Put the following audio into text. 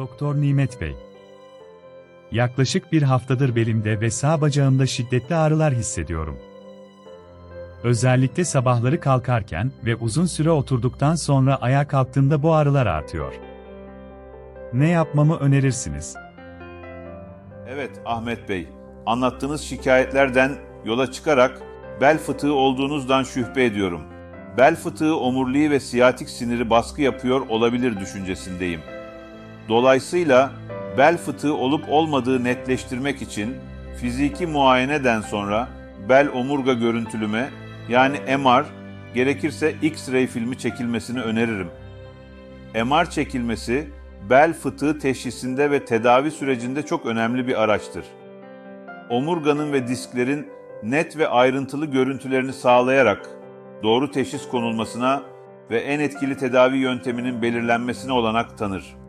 Doktor Nimet Bey. Yaklaşık bir haftadır belimde ve sağ bacağımda şiddetli ağrılar hissediyorum. Özellikle sabahları kalkarken ve uzun süre oturduktan sonra ayağa kalktığımda bu ağrılar artıyor. Ne yapmamı önerirsiniz? Evet Ahmet Bey, anlattığınız şikayetlerden yola çıkarak bel fıtığı olduğunuzdan şüphe ediyorum. Bel fıtığı omuriliği ve siyatik siniri baskı yapıyor olabilir düşüncesindeyim. Dolayısıyla bel fıtığı olup olmadığı netleştirmek için fiziki muayeneden sonra bel omurga görüntülüme yani MR gerekirse X-ray filmi çekilmesini öneririm. MR çekilmesi bel fıtığı teşhisinde ve tedavi sürecinde çok önemli bir araçtır. Omurganın ve disklerin net ve ayrıntılı görüntülerini sağlayarak doğru teşhis konulmasına ve en etkili tedavi yönteminin belirlenmesine olanak tanır.